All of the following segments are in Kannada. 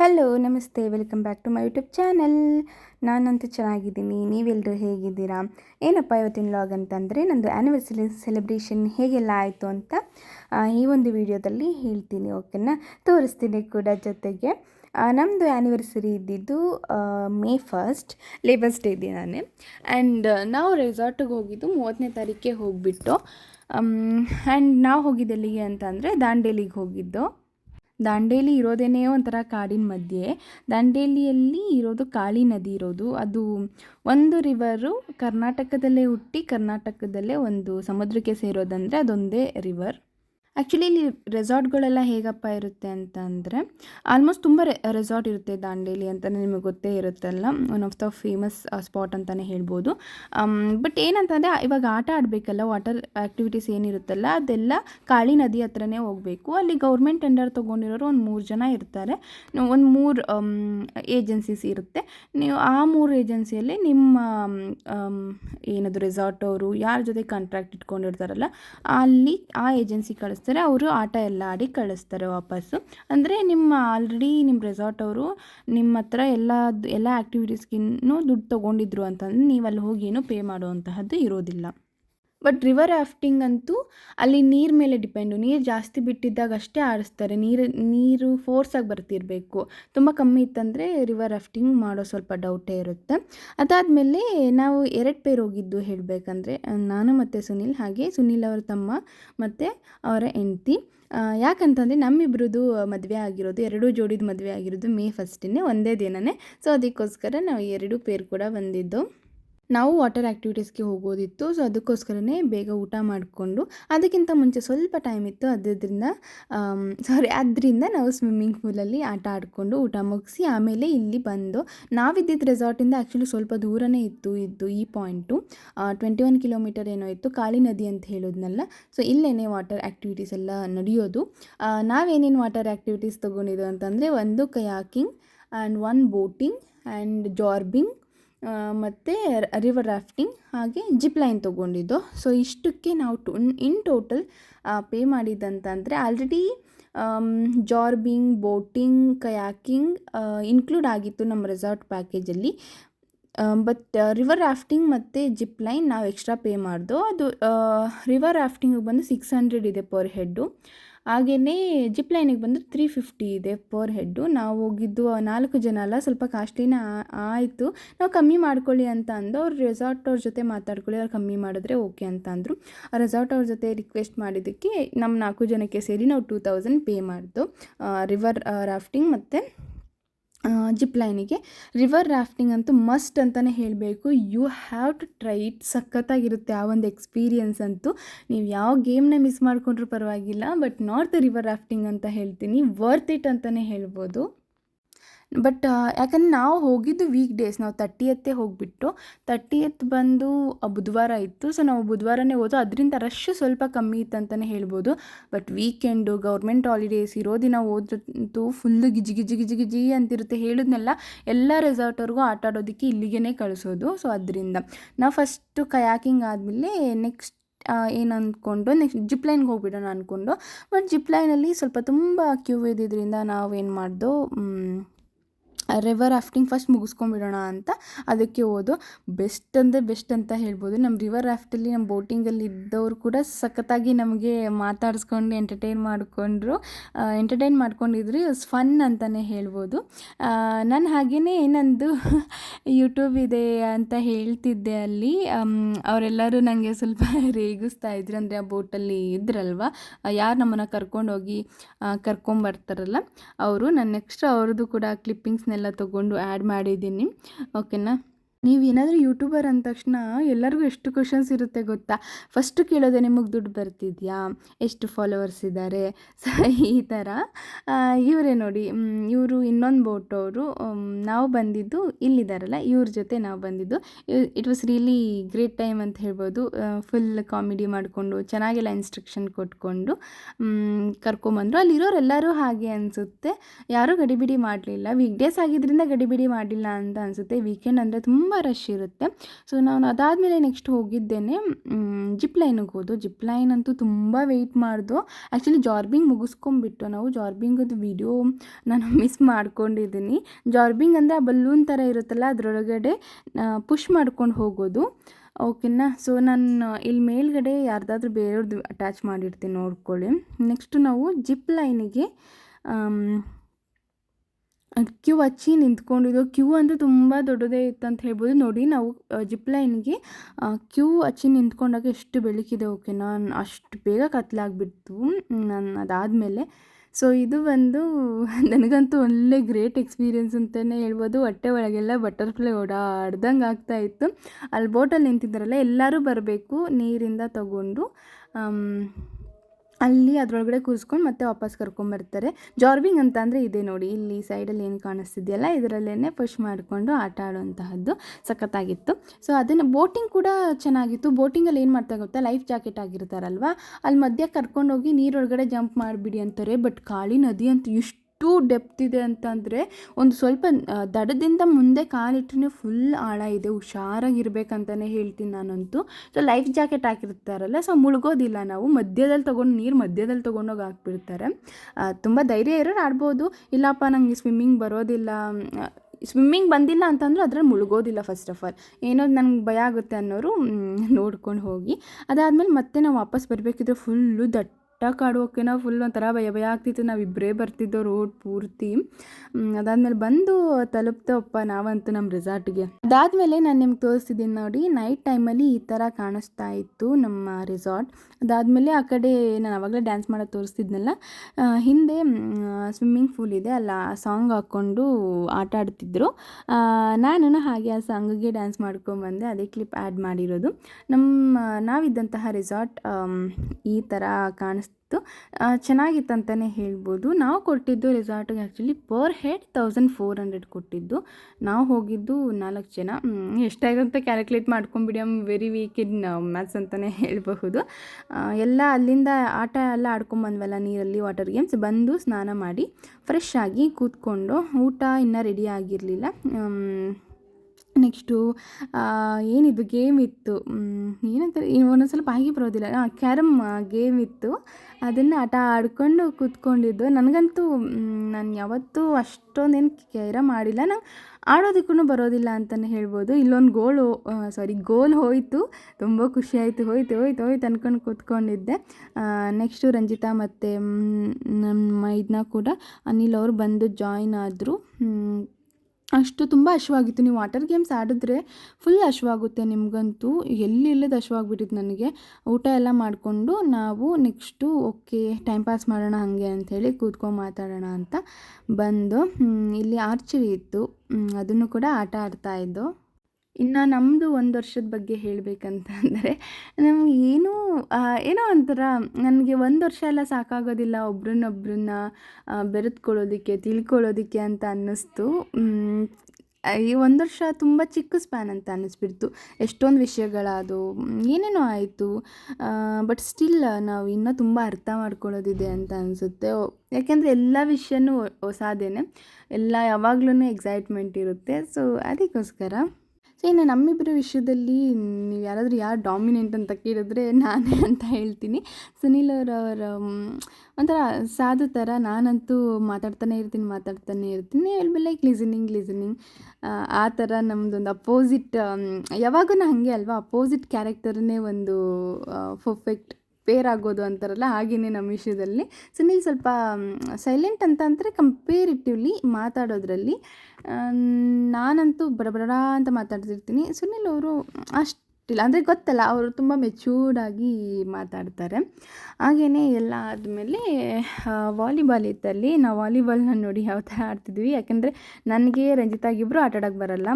ಹಲೋ ನಮಸ್ತೆ welcome back to my YouTube channel ನಾನಂತೂ ಚೆನ್ನಾಗಿದ್ದೀನಿ. ನೀವೆಲ್ಲರೂ ಹೇಗಿದ್ದೀರಾ? ಏನಪ್ಪ ಇವತ್ತಿನ ಲಾಗ್ ಅಂತಂದರೆ, ನಂದು ಆ್ಯನಿವರ್ಸರಿ ಸೆಲೆಬ್ರೇಷನ್ ಹೇಗೆಲ್ಲ ಆಯಿತು ಅಂತ ಈ ಒಂದು ವಿಡಿಯೋದಲ್ಲಿ ಹೇಳ್ತೀನಿ ಓಕೆನಾ ತೋರಿಸ್ತೀನಿ ಕೂಡ ಜೊತೆಗೆ. ನಮ್ಮದು ಆ್ಯನಿವರ್ಸರಿ ಇದ್ದಿದ್ದು ಮೇ ಫಸ್ಟ್ ಲೇಬರ್ಸ್ ಡೇ ದಿನಾನೇ ಆ್ಯಂಡ್ ನಾವು ರೆಸಾರ್ಟಿಗೆ ಹೋಗಿದ್ದು ಮೂವತ್ತನೇ ತಾರೀಕಿಗೆ ಹೋಗಿಬಿಟ್ಟು ಆ್ಯಂಡ್ ನಾವು ಹೋಗಿದ್ದೆಲ್ಲಿಗೆ ಅಂತಂದರೆ ದಾಂಡೇಲಿಗೆ ಹೋಗಿದ್ದು. ದಾಂಡೇಲಿ ಇರೋದೇನೇ ಒಂಥರ ಕಾಡಿನ ಮಧ್ಯೆ. ದಾಂಡೇಲಿಯಲ್ಲಿ ಇರೋದು ಕಾಳಿ ನದಿ ಇರೋದು. ಅದು ಒಂದು ರಿವರು ಕರ್ನಾಟಕದಲ್ಲೇ ಹುಟ್ಟಿ ಕರ್ನಾಟಕದಲ್ಲೇ ಒಂದು ಸಮುದ್ರಕ್ಕೆ ಸೇರೋದಂದರೆ ಅದೊಂದೇ ರಿವರ್ ಆ್ಯಕ್ಚುಲಿ ಇಲ್ಲಿ ರೆಸಾರ್ಟ್ಗಳೆಲ್ಲ ಹೇಗಪ್ಪ ಇರುತ್ತೆ ಅಂತ ಅಂದರೆ ಆಲ್ಮೋಸ್ಟ್ ತುಂಬ ರೆಸಾರ್ಟ್ ಇರುತ್ತೆ ದಾಂಡೇಲಿ ಅಂತಲೇ ನಿಮಗೆ ಗೊತ್ತೇ ಇರುತ್ತಲ್ಲ one of the famous spot ಅಂತಲೇ ಹೇಳ್ಬೋದು. ಬಟ್ ಏನಂತಂದರೆ, ಇವಾಗ ಆಟ ಆಡಬೇಕಲ್ಲ ವಾಟರ್ ಆ್ಯಕ್ಟಿವಿಟೀಸ್ ಏನಿರುತ್ತಲ್ಲ, ಅದೆಲ್ಲ ಕಾಳಿ ನದಿ ಹತ್ರನೇ ಹೋಗಬೇಕು. ಅಲ್ಲಿ ಗೌರ್ಮೆಂಟ್ ಟೆಂಡರ್ ತೊಗೊಂಡಿರೋರು ಒಂದು ಮೂರು ಜನ ಇರ್ತಾರೆ. ಒಂದು ಮೂರು ಏಜೆನ್ಸೀಸ್ ಇರುತ್ತೆ. ನೀವು ಆ ಮೂರು ಏಜೆನ್ಸಿಯಲ್ಲಿ ನಿಮ್ಮ ಏನದು ರೆಸಾರ್ಟ್ ಅವರು, ಯಾರ ಜೊತೆ ಕಾಂಟ್ರಾಕ್ಟ್ ಇಟ್ಕೊಂಡಿರ್ತಾರಲ್ಲ, ಅಲ್ಲಿ ಆ ಏಜೆನ್ಸಿ ಕಳಿಸ್ತಾರೆ. ಅವರು ಆಟ ಎಲ್ಲ ಆಡಿ ಕಳಿಸ್ತಾರೆ ವಾಪಸ್ಸು. ಅಂದರೆ ನಿಮ್ಮ ಆಲ್ರೆಡಿ ನಿಮ್ಮ ರೆಸಾರ್ಟ್ ಅವರು ನಿಮ್ಮ ಹತ್ರ ಎಲ್ಲ ಎಲ್ಲ ಆ್ಯಕ್ಟಿವಿಟೀಸ್ಗಿನ್ನೂ ದುಡ್ಡು ತೊಗೊಂಡಿದ್ರು ಅಂತಂದರೆ ನೀವು ಅಲ್ಲಿ ಹೋಗಿ ಏನು ಪೇ ಮಾಡುವಂತಹದ್ದು ಇರೋದಿಲ್ಲ. ಬಟ್ ರಿವರ್ ರಾಫ್ಟಿಂಗ್ ಅಂತೂ ಅಲ್ಲಿ ನೀರು ಮೇಲೆ ಡಿಪೆಂಡು ನೀರು ಜಾಸ್ತಿ ಬಿಟ್ಟಿದ್ದಾಗ ಅಷ್ಟೇ ಆಡಿಸ್ತಾರೆ ನೀರು ನೀರು ಫೋರ್ಸಾಗಿ ಬರ್ತಿರಬೇಕು. ತುಂಬ ಕಮ್ಮಿ ಇತ್ತಂದರೆ ರಿವರ್ ರಾಫ್ಟಿಂಗ್ ಮಾಡೋ ಸ್ವಲ್ಪ ಡೌಟೇ ಇರುತ್ತೆ. ಅದಾದಮೇಲೆ ನಾವು ಎರಡು ಪೇರ್ ಹೋಗಿದ್ದು ಹೇಳಬೇಕಂದ್ರೆ ನಾನು ಮತ್ತು ಸುನಿಲ್ ಹಾಗೆ ಸುನಿಲ್ ಅವರ ತಮ್ಮ ಮತ್ತು ಅವರ ಹೆಂಡ್ತಿ. ಯಾಕಂತಂದರೆ ನಮ್ಮಿಬ್ರದ್ದು ಮದುವೆ ಆಗಿರೋದು, ಎರಡೂ ಜೋಡಿದ ಮದುವೆ ಆಗಿರೋದು ಮೇ ಫಸ್ಟಿನೇ ಒಂದೇ ದಿನನೇ. ಸೊ ಅದಕ್ಕೋಸ್ಕರ ನಾವು ಎರಡು ಪೇರ್ ಕೂಡ ಬಂದಿದ್ದು. ನಾವು ವಾಟರ್ ಆ್ಯಕ್ಟಿವಿಟೀಸ್ಗೆ ಹೋಗೋದಿತ್ತು. ಸೊ ಅದಕ್ಕೋಸ್ಕರನೇ ಬೇಗ ಊಟ ಮಾಡಿಕೊಂಡು, ಅದಕ್ಕಿಂತ ಮುಂಚೆ ಸ್ವಲ್ಪ ಟೈಮ್ ಇತ್ತು. ಅದರಿಂದ ಸಾರಿ ಅದರಿಂದ ನಾವು ಸ್ವಿಮ್ಮಿಂಗ್ ಪೂಲಲ್ಲಿ ಆಟ ಆಡಿಕೊಂಡು ಊಟ ಮುಗಿಸಿ, ಆಮೇಲೆ ಇಲ್ಲಿ ಬಂದು ನಾವಿದ್ದಿದ್ದ ರೆಸಾರ್ಟಿಂದ ಆ್ಯಕ್ಚುಲಿ ಸ್ವಲ್ಪ ದೂರನೇ ಇತ್ತು, ಇದ್ದು ಈ ಪಾಯಿಂಟು ಟ್ವೆಂಟಿ ಒನ್ ಕಿಲೋಮೀಟರ್ ಏನೋ ಇತ್ತು, ಕಾಳಿ ನದಿ ಅಂತ ಹೇಳೋದ್ನಲ್ಲ. ಸೊ ಇಲ್ಲೇನೇ ವಾಟರ್ ಆ್ಯಕ್ಟಿವಿಟೀಸ್ ಎಲ್ಲ ನಡೆಯೋದು. ನಾವೇನೇನು ವಾಟರ್ ಆ್ಯಕ್ಟಿವಿಟೀಸ್ ತೊಗೊಂಡಿದ್ದು ಅಂತಂದರೆ, ಒಂದು kayaking and one boating and zorbing ಮತ್ತು ರಿವರ್ ರಾಫ್ಟಿಂಗ್ ಹಾಗೆ ಜಿಪ್ ಲೈನ್ ತೊಗೊಂಡಿದ್ದು. ಸೊ ಇಷ್ಟಕ್ಕೆ ನಾವು to, in total pay ಮಾಡಿದ್ದಂತಂದರೆ already zorbing boating kayaking include ಆಗಿತ್ತು ನಮ್ಮ ರೆಸಾರ್ಟ್ ಪ್ಯಾಕೇಜಲ್ಲಿ ಬಟ್ ರಿವರ್ ರಾಫ್ಟಿಂಗ್ ಮತ್ತು ಜಿಪ್ ಲೈನ್ ನಾವು ಎಕ್ಸ್ಟ್ರಾ ಪೇ ಮಾಡಿದೋ. ಅದು ರಿವರ್ ರಾಫ್ಟಿಂಗಿಗೆ ಬಂದು ಸಿಕ್ಸ್ ಹಂಡ್ರೆಡ್ ಇದೆ ಪರ್ ಹೆಡ್ಡು ಹಾಗೆಯೇ ಜಿಪ್ ಲೈನಿಗೆ ಬಂದು ತ್ರೀ ಫಿಫ್ಟಿ ಇದೆ ಪರ್ ಹೆಡ್ಡು ನಾವು ಹೋಗಿದ್ದು ನಾಲ್ಕು ಜನ ಅಲ್ಲ, ಸ್ವಲ್ಪ ಕಾಸ್ಟ್ಲಿನೇ ಆಯಿತು. ನಾವು ಕಮ್ಮಿ ಮಾಡ್ಕೊಳ್ಳಿ ಅಂತ ಅಂದು ಅವ್ರು ರೆಸಾರ್ಟ್ ಅವ್ರ ಜೊತೆ ಮಾತಾಡ್ಕೊಳ್ಳಿ, ಅವ್ರು ಕಮ್ಮಿ ಮಾಡಿದ್ರೆ ಓಕೆ ಅಂತ ಅಂದರು. ಆ ರೆಸಾರ್ಟ್ ಅವ್ರ ಜೊತೆ ರಿಕ್ವೆಸ್ಟ್ ಮಾಡಿದ್ದಕ್ಕೆ ನಮ್ಮ ನಾಲ್ಕು ಜನಕ್ಕೆ ಸೇರಿ ನಾವು ಟೂ ತೌಸಂಡ್ ಪೇ ಮಾಡಿದ್ದು ರಿವರ್ ರಾಫ್ಟಿಂಗ್ ಮತ್ತು ಜಿಪ್ ಲೈನಿಗೆ. ರಿವರ್ ರಾಫ್ಟಿಂಗ್ ಅಂತೂ ಮಸ್ಟ್ ಅಂತಲೇ ಹೇಳಬೇಕು. You have to try it. ಸಖತ್ತಾಗಿರುತ್ತೆ ಆ ಒಂದು ಎಕ್ಸ್ಪೀರಿಯನ್ಸ್ ಅಂತೂ. ನೀವು ಯಾವ ಗೇಮ್ನ ಮಿಸ್ ಮಾಡಿಕೊಂಡ್ರೂ ಪರವಾಗಿಲ್ಲ, but not the river rafting ಅಂತ ಹೇಳ್ತೀನಿ. ವರ್ತ್ ಇಟ್ ಅಂತಲೇ ಹೇಳ್ಬೋದು. ಬಟ್ ಯಾಕಂದ್ರೆ ನಾವು ಹೋಗಿದ್ದು ವೀಕ್ ಡೇಸ್ ನಾವು ತರ್ಟಿಯತ್ತೇ ಹೋಗಿಬಿಟ್ಟು ತರ್ಟಿಯತ್ ಬಂದು ಬುಧವಾರ ಇತ್ತು. ಸೊ ನಾವು ಬುಧವಾರನೇ ಹೋದು ಅದರಿಂದ ರಶ್ ಸ್ವಲ್ಪ ಕಮ್ಮಿ ಇತ್ತು ಅಂತಲೇ ಹೇಳ್ಬೋದು. ಬಟ್ ವೀಕೆಂಡು ಗೌರ್ಮೆಂಟ್ ಹಾಲಿಡೇಸ್ ಇರೋ ದಿನ ಹೋದ್ರಂತೂ ಫುಲ್ಲು ಗಿಜಿ ಗಿಜಿ ಗಿಜಿ ಗಿಜಿ ಅಂತಿರುತ್ತೆ. ಹೇಳಿದ್ನೆಲ್ಲ, ಎಲ್ಲ ರೆಸಾರ್ಟವ್ರಿಗೂ ಆಟ ಆಡೋದಕ್ಕೆ ಇಲ್ಲಿಗೇ ಕಳಿಸೋದು. ಸೊ ಅದರಿಂದ. ನಾವು ಫಸ್ಟು ಕಯಾಕಿಂಗ್ ಆದಮೇಲೆ ನೆಕ್ಸ್ಟ್ ಏನು ಅಂದ್ಕೊಂಡು ನೆಕ್ಸ್ಟ್ ಜಿಪ್ ಲೈನ್ಗೆ ಹೋಗ್ಬಿಡೋಣ ಅಂದ್ಕೊಂಡು ಬಟ್ ಜಿಪ್ ಲೈನಲ್ಲಿ ಸ್ವಲ್ಪ ತುಂಬ ಕ್ಯೂ ಇದ್ದಿದ್ದರಿಂದ ಏನು ಮಾಡ್ದೋ ರಿವರ್ ರಾಫ್ಟಿಂಗ್ ಫಸ್ಟ್ ಮುಗಿಸ್ಕೊಂಡ್ಬಿಡೋಣ ಅಂತ ಅದಕ್ಕೆ ಹೋದು ಬೆಸ್ಟ್ ಅಂದರೆ ಬೆಸ್ಟ್ ಅಂತ ಹೇಳ್ಬೋದು. ನಮ್ಮ ರಿವರ್ ರಾಫ್ಟಲ್ಲಿ ನಮ್ಮ ಬೋಟಿಂಗಲ್ಲಿ ಇದ್ದವರು ಕೂಡ ಸಖತ್ತಾಗಿ ನಮಗೆ ಮಾತಾಡಿಸ್ಕೊಂಡು ಎಂಟರ್ಟೈನ್ ಮಾಡಿಕೊಂಡ್ರು. ಎಂಟರ್ಟೈನ್ ಮಾಡ್ಕೊಂಡಿದ್ರು. ಇಸ್ ಫನ್ ಅಂತಲೇ ಹೇಳ್ಬೋದು. ನಾನು ಹಾಗೆಯೇ ನಂದು ಯೂಟ್ಯೂಬ್ ಇದೆ ಅಂತ ಹೇಳ್ತಿದ್ದೆ ಅಲ್ಲಿ. ಅವರೆಲ್ಲರೂ ನನಗೆ ಸ್ವಲ್ಪ ರೇಗಿಸ್ತಾ ಇದ್ರು. ಅಂದರೆ ಆ ಬೋಟಲ್ಲಿ ಇದ್ರಲ್ವ? ಯಾರು ನಮ್ಮನ್ನು ಕರ್ಕೊಂಡೋಗಿ ಕರ್ಕೊಂಬರ್ತಾರಲ್ಲ, ಅವರು. ನಾನು ನೆಕ್ಸ್ಟ್ ಅವ್ರದ್ದು ಕೂಡ ಕ್ಲಿಪ್ಪಿಂಗ್ಸ್ನೆಲ್ಲ ತೊಗೊಂಡು ಆ್ಯಡ್ ಮಾಡಿದ್ದೀನಿ. ಓಕೆನಾ ನೀವು ಏನಾದರೂ ಯೂಟ್ಯೂಬರ್ ಅಂದ ತಕ್ಷಣ ಎಲ್ಲರಿಗೂ ಎಷ್ಟು ಕ್ವಶನ್ಸ್ ಇರುತ್ತೆ ಗೊತ್ತಾ? ಫಸ್ಟು ಕೇಳೋದೆ ನಿಮಗೆ ದುಡ್ಡು ಬರ್ತಿದೆಯಾ? ಎಷ್ಟು ಫಾಲೋವರ್ಸ್ ಇದ್ದಾರೆ ಸೊ ಈ ಥರ ಇವರೇ ನೋಡಿ ಇವರು ಇನ್ನೊಂದು ಬೋಟ್ ಅವರು ನಾವು ಬಂದಿದ್ದು ಇಲ್ಲಿದ್ದಾರಲ್ಲ ಇವ್ರ ಜೊತೆ ನಾವು ಬಂದಿದ್ದು. It was really great time ಅಂತ ಹೇಳ್ಬೋದು. ಫುಲ್ ಕಾಮಿಡಿ ಮಾಡಿಕೊಂಡು, ಚೆನ್ನಾಗೆಲ್ಲ ಇನ್ಸ್ಟ್ರಕ್ಷನ್ ಕೊಟ್ಕೊಂಡು ಕರ್ಕೊಂಬಂದರು. ಅಲ್ಲಿರೋರೆಲ್ಲರೂ ಹಾಗೆ ಅನಿಸುತ್ತೆ. ಯಾರೂ ಗಡಿಬಿಡಿ ಮಾಡಲಿಲ್ಲ. ವೀಕ್ ಡೇಸ್ ಆಗಿದ್ದರಿಂದ ಗಡಿಬಿಡಿ ಮಾಡಲಿಲ್ಲ ಅಂತ ಅನಿಸುತ್ತೆ. ವೀಕೆಂಡ್ ಅಂದರೆ ತುಂಬ ತುಂಬ ರಶ್ ಇರುತ್ತೆ. ಸೊ ನಾನು ಅದಾದಮೇಲೆ ನೆಕ್ಸ್ಟ್ ಹೋಗಿದ್ದೇನೆ ಜಿಪ್ ಲೈನಿಗೆ ಹೋದು. ಜಿಪ್ ಲೈನ್ ಅಂತೂ ತುಂಬ ವೆಯ್ಟ್ ಮಾಡಿದ್ವು ಆ್ಯಕ್ಚುಲಿ ಜಾರ್ಬಿಂಗ್ ಮುಗಿಸ್ಕೊಂಬಿಟ್ಟು ನಾವು ಜಾರ್ಬಿಂಗದು ವಿಡಿಯೋ ನಾನು ಮಿಸ್ ಮಾಡ್ಕೊಂಡಿದ್ದೀನಿ. ಜಾರ್ಬಿಂಗ್ ಅಂದರೆ ಆ ಬಲ್ಲೂನ್ ಥರ ಇರುತ್ತಲ್ಲ, ಅದರೊಳಗಡೆ ಪುಷ್ ಮಾಡ್ಕೊಂಡು ಹೋಗೋದು. ಓಕೆನಾ ಸೊ ನಾನು ಇಲ್ಲಿ ಮೇಲ್ಗಡೆ ಯಾರ್ದಾದ್ರೂ ಬೇರೆಯವ್ರದ್ದು ಅಟ್ಯಾಚ್ ಮಾಡಿರ್ತೀನಿ, ನೋಡ್ಕೊಳ್ಳಿ. ನೆಕ್ಸ್ಟು ನಾವು ಜಿಪ್ ಲೈನಿಗೆ ಕ್ಯೂ ಹಚ್ಚಿ ನಿಂತ್ಕೊಂಡಿದ್ದು. ಕ್ಯೂ ಅಂತೂ ತುಂಬ ದೊಡ್ಡದೇ ಇತ್ತು ಅಂತ ಹೇಳ್ಬೋದು. ನೋಡಿ ನಾವು ಜಿಪ್ ಲೈನ್ಗೆ ಕ್ಯೂ ಹಚ್ಚಿ ನಿಂತ್ಕೊಂಡಾಗ ಎಷ್ಟು ಬೆಳಕಿದೆ ಓಕೆನಾ ಅಷ್ಟು ಬೇಗ ಕತ್ಲಾಗ್ಬಿಡ್ತು ನಾನು ಅದಾದಮೇಲೆ. ಸೊ, ಇದು ಬಂದು ನನಗಂತೂ ಒಳ್ಳೆ ಗ್ರೇಟ್ ಎಕ್ಸ್ಪೀರಿಯೆನ್ಸ್ ಅಂತಲೇ ಹೇಳ್ಬೋದು. ಹೊಟ್ಟೆ ಒಳಗೆಲ್ಲ ಬಟರ್ಫ್ಲೈ ಓಡಾಡ್ದಂಗೆ ಆಗ್ತಾಯಿತ್ತು ಅಲ್ಲಿ ಬೋಟಲ್ಲಿ ನಿಂತಿದ್ದಾರಲ್ಲ, ಎಲ್ಲರೂ ಬರಬೇಕು, ನೀರಿಂದ ತಗೊಂಡು ಅಲ್ಲಿ ಅದರೊಳಗಡೆ ಕೂರಿಸ್ಕೊಂಡು ಮತ್ತೆ ವಾಪಸ್ ಕರ್ಕೊಂಬರ್ತಾರೆ ಜಾರ್ವಿಂಗ್ ಅಂತ ಅಂದರೆ ಇದೆ ನೋಡಿ, ಇಲ್ಲಿ ಸೈಡಲ್ಲಿ ಏನು ಕಾಣಿಸ್ತಿದೆಯಲ್ಲ ಇದರಲ್ಲೇ ಪುಷ್ ಮಾಡಿಕೊಂಡು ಆಟ ಆಡುವಂತಹದ್ದು ಸಖತ್ತಾಗಿತ್ತು. ಸೊ ಅದನ್ನು ಬೋಟಿಂಗ್ ಕೂಡ ಚೆನ್ನಾಗಿತ್ತು. ಬೋಟಿಂಗಲ್ಲಿ ಏನು ಮಾಡ್ತಾ ಗೊತ್ತಾ ಲೈಫ್ ಜಾಕೆಟ್ ಆಗಿರ್ತಾರಲ್ವ, ಅಲ್ಲಿ ಮಧ್ಯ ಕರ್ಕೊಂಡೋಗಿ ನೀರೊಳಗಡೆ ಜಂಪ್ ಮಾಡಿಬಿಡಿ ಅಂತಾರೆ ಬಟ್ ಕಾಳಿ ನದಿ ಅಂತ ಇಷ್ಟು ಎಷ್ಟು ಡೆಪ್ತ್ ಇದೆ ಅಂತಂದರೆ ಒಂದು ಸ್ವಲ್ಪ ದಡದಿಂದ ಮುಂದೆ ಕಾಲಿಟ್ಟರೆ ಫುಲ್ ಆಳ ಇದೆ ಹುಷಾರಾಗಿರ್ಬೇಕಂತಲೇ ಹೇಳ್ತೀನಿ ನಾನಂತೂ. ಸೊ ಲೈಫ್ ಜಾಕೆಟ್ ಹಾಕಿರ್ತಾರಲ್ಲ ಸೊ ಮುಳುಗೋದಿಲ್ಲ ನಾವು. ಮಧ್ಯದಲ್ಲಿ ತೊಗೊಂಡು ನೀರು ಮಧ್ಯದಲ್ಲಿ ತೊಗೊಂಡೋಗಿ ಹಾಕ್ಬಿಡ್ತಾರೆ. ತುಂಬ ಧೈರ್ಯ ಇರೋರು ಆಡ್ಬೋದು. ಇಲ್ಲಪ್ಪ ನನಗೆ ಸ್ವಿಮ್ಮಿಂಗ್ ಬರೋದಿಲ್ಲ. ಸ್ವಿಮ್ಮಿಂಗ್ ಬಂದಿಲ್ಲ ಅಂತಂದ್ರೆ ಅದ್ರಲ್ಲಿ ಮುಳುಗೋದಿಲ್ಲ ಫಸ್ಟ್ ಆಫ್ ಆಲ್ ಏನೋ ನನಗೆ ಭಯ ಆಗುತ್ತೆ ಅನ್ನೋರು ನೋಡ್ಕೊಂಡು ಹೋಗಿ. ಅದಾದಮೇಲೆ ಮತ್ತೆ ನಾವು ವಾಪಸ್ ಬರಬೇಕಿದ್ರೆ ಫುಲ್ಲು ದಟ್ಟ ಕಾಡು ನಾವು ಫುಲ್ ಒಂಥರ ಭಯ ಭಯ ಆಗ್ತಿತ್ತು. ನಾವಿಬ್ಬರೇ ಬರ್ತಿದ್ದೋ ರೋಡ್ ಪೂರ್ತಿ. ಅದಾದಮೇಲೆ ಬಂದು ತಲುಪ್ತೇವಪ್ಪ ನಾವಂತೂ ನಮ್ಮ ರೆಸಾರ್ಟ್ಗೆ ಅದಾದಮೇಲೆ ನಾನು ನಿಮ್ಗೆ ತೋರಿಸ್ತಿದ್ದೀನಿ ನೋಡಿ ನೈಟ್ ಟೈಮಲ್ಲಿ ಈ ಥರ ಕಾಣಿಸ್ತಾ ಇತ್ತು ನಮ್ಮ ರೆಸಾರ್ಟ್ ಅದಾದಮೇಲೆ ಆ ಕಡೆ ನಾನು ಅವಾಗಲೇ ಡ್ಯಾನ್ಸ್ ಮಾಡೋದು ತೋರಿಸ್ತಿದ್ನಲ್ಲ ಹಿಂದೆ ಸ್ವಿಮ್ಮಿಂಗ್ ಪೂಲ್ ಇದೆ. ಅಲ್ಲ ಸಾಂಗ್ ಹಾಕ್ಕೊಂಡು ಆಟ ಆಡ್ತಿದ್ರು. ನಾನು ಹಾಗೆ ಆ ಸಾಂಗಿಗೆ ಡ್ಯಾನ್ಸ್ ಮಾಡ್ಕೊಂಬಂದೆ ಅದೇ ಕ್ಲಿಪ್ ಆ್ಯಡ್ ಮಾಡಿರೋದು. ನಮ್ಮ, ನಾವಿದ್ದಂತಹ ರೆಸಾರ್ಟ್ ಈ ಥರ ಕಾಣಿಸ್ ಚೆನ್ನಾಗಿತ್ತು ಅಂತಲೇ ಹೇಳ್ಬೋದು. ನಾವು ಕೊಟ್ಟಿದ್ದು ರೆಸಾರ್ಟಿಗೆ actually per head thousand four hundred ಕೊಟ್ಟಿದ್ದು. ನಾವು ಹೋಗಿದ್ದು ನಾಲ್ಕು ಜನ. ಎಷ್ಟಾಗುತ್ತೆ ಕ್ಯಾಲ್ಕುಲೇಟ್ ಮಾಡ್ಕೊಂಬಿಡಿ am very weak in maths ಅಂತಲೇ ಹೇಳಬಹುದು. ಎಲ್ಲ ಅಲ್ಲಿಂದ ಆಟ ಎಲ್ಲ ಆಡ್ಕೊಂಬಂದ್ವಲ್ಲ ನೀರಲ್ಲಿ ವಾಟರ್ ಗೇಮ್ಸ್ ಬಂದು ಸ್ನಾನ ಮಾಡಿ ಫ್ರೆಶ್ ಆಗಿ ಕೂತ್ಕೊಂಡು ಊಟ ಇನ್ನೂ ರೆಡಿ ಆಗಿರಲಿಲ್ಲ. ನೆಕ್ಸ್ಟು ಏನಿದು ಗೇಮ್ ಇತ್ತು. ಏನಂತ ಒಂದೊಂದು ಸ್ವಲ್ಪ ಬಾಯಿಗೆ ಬರೋದಿಲ್ಲ. ಹಾಂ ಕ್ಯಾರಮ್ ಗೇಮ್ ಇತ್ತು. ಅದನ್ನು ಆಟ ಆಡ್ಕೊಂಡು ಕೂತ್ಕೊಂಡಿದ್ದು. ನನಗಂತೂ ನಾನು ಯಾವತ್ತೂ ಅಷ್ಟೊಂದೇನು ಕ್ಯಾರಮ್ ಆಡಿಲ್ಲ. ನಂಗೆ ಆಡೋದಕ್ಕೂ ಬರೋದಿಲ್ಲ ಅಂತಲೇ ಹೇಳ್ಬೋದು. ಇಲ್ಲೊಂದು ಗೋಲ್ ಸಾರಿ ಗೋಲ್ ಹೋಯಿತು. ತುಂಬ ಖುಷಿ ಹೋಯ್ತು ಹೋಯ್ತು ಹೋಯ್ತು ಅಂದ್ಕೊಂಡು ಕೂತ್ಕೊಂಡಿದ್ದೆ. ನೆಕ್ಸ್ಟು ರಂಜಿತಾ ಮತ್ತು ನಮ್ಮ ಇದನ್ನ ಕೂಡ ಅನಿಲ್ ಅವರು ಬಂದು ಜಾಯ್ನ್ ಆದರು. ಅಷ್ಟು ತುಂಬ ಹಶ್ವಾಗಿತ್ತು. ನೀವು ವಾಟರ್ ಗೇಮ್ಸ್ ಆಡಿದ್ರೆ ಫುಲ್ ಹಶ್ವಾಗುತ್ತೆ ನಿಮಗಂತೂ. ಎಲ್ಲಿ ಇಲ್ಲದ ಹಶ್ವಾಗ್ಬಿಟ್ಟಿತ್ತು ನನಗೆ. ಊಟ ಎಲ್ಲ ಮಾಡಿಕೊಂಡು ನಾವು ನೆಕ್ಸ್ಟು ಓಕೆ, ಟೈಮ್ ಪಾಸ್ ಮಾಡೋಣ ಹಾಗೆ ಅಂಥೇಳಿ ಕೂತ್ಕೊಂಡು ಮಾತಾಡೋಣ ಅಂತ ಬಂದು ಇಲ್ಲಿ ಆರ್ಚರಿ ಇತ್ತು. ಅದನ್ನು ಕೂಡ ಆಟ ಆಡ್ತಾಯಿದ್ದು ಇನ್ನು ನಮ್ಮದು ಒಂದು ವರ್ಷದ ಬಗ್ಗೆ ಹೇಳಬೇಕಂತ ಅಂದರೆ, ನಮ್ಗೆ ಏನೂ ಏನೋ ಒಂಥರ ನನಗೆ ಒಂದು ವರ್ಷ ಎಲ್ಲ ಸಾಕಾಗೋದಿಲ್ಲ ಒಬ್ರನ್ನೊಬ್ರನ್ನ ಬೆರೆತ್ಕೊಳ್ಳೋದಕ್ಕೆ, ತಿಳ್ಕೊಳ್ಳೋದಕ್ಕೆ ಅಂತ ಅನ್ನಿಸ್ತು. ಈ ಒಂದು ವರ್ಷ ತುಂಬ ಚಿಕ್ಕ ಸ್ಪ್ಯಾನ್ ಅಂತ ಅನ್ನಿಸ್ಬಿಡ್ತು. ಎಷ್ಟೊಂದು ವಿಷಯಗಳಾದವು, ಏನೇನೋ ಆಯಿತು ಬಟ್ ಸ್ಟಿಲ್ ನಾವು ಇನ್ನೂ ತುಂಬ ಅರ್ಥ ಮಾಡ್ಕೊಳ್ಳೋದಿದೆ ಅಂತ ಅನಿಸುತ್ತೆ. ಯಾಕೆಂದರೆ ಎಲ್ಲ ವಿಷಯನೂ ಹೊಸಾದೇನೆ ಎಲ್ಲ ಯಾವಾಗ್ಲೂ ಎಕ್ಸೈಟ್ಮೆಂಟ್ ಇರುತ್ತೆ. ಸೊ ಅದಕ್ಕೋಸ್ಕರ ಸೊ ಇನ್ನು ನಮ್ಮಿಬ್ಬರ ವಿಷಯದಲ್ಲಿ ನೀವು ಯಾರಾದರೂ ಯಾರು ಡಾಮಿನೆಂಟ್ ಅಂತ ಕೇಳಿದ್ರೆ ನಾನೇ ಅಂತ ಹೇಳ್ತೀನಿ. ಸುನೀಲ್ ಅವರವರ ಒಂಥರ ಸಾಧು ಥರ ನಾನಂತೂ ಮಾತಾಡ್ತಾನೆ ಇರ್ತೀನಿ ಮಾತಾಡ್ತಾನೆ ಇರ್ತೀನಿ. I'll be like listening listening ಆ ಥರ ನಮ್ಮದೊಂದು ಅಪೋಸಿಟ್ ಯಾವಾಗೂ ಹಾಗೆ ಅಲ್ವಾ? ಅಪೋಸಿಟ್ ಕ್ಯಾರೆಕ್ಟರ್ನೇ ಒಂದು ಪರ್ಫೆಕ್ಟ್ ಪೇರ್ ಆಗೋದು ಅಂತಾರಲ್ಲ ಹಾಗೆಯೇ ನಮ್ಮ ವಿಷಯದಲ್ಲಿ. ಸುನೀಲ್ ಸ್ವಲ್ಪ ಸೈಲೆಂಟ್ ಅಂತ ಅಂದರೆ ಕಂಪೇರಿಟಿವ್ಲಿ ಮಾತಾಡೋದ್ರಲ್ಲಿ. ನಾನಂತೂ ಬಡಬಡ ಅಂತ ಮಾತಾಡ್ತಿರ್ತೀನಿ. ಸುನಿಲ್ ಅವರು ಅಷ್ಟಿಲ್ಲ, ಅಂದರೆ ಗೊತ್ತಲ್ಲ, ಅವರು ತುಂಬ ಮೆಚೂರ್ಡಾಗಿ ಮಾತಾಡ್ತಾರೆ. ಹಾಗೆಯೇ ಎಲ್ಲ ಆದಮೇಲೆ ವಾಲಿಬಾಲ್ ಇತ್ತಲ್ಲಿ, ನಾವು ವಾಲಿಬಾಲ್ನ ನೋಡಿ ಯಾವ ಥರ ಆಡ್ತಿದ್ವಿ. ಯಾಕೆಂದರೆ ನನಗೆ ರಂಜಿತಾಗಿಬ್ಬರು ಆಟ ಆಡೋಕ್ಕೆ ಬರಲ್ಲ.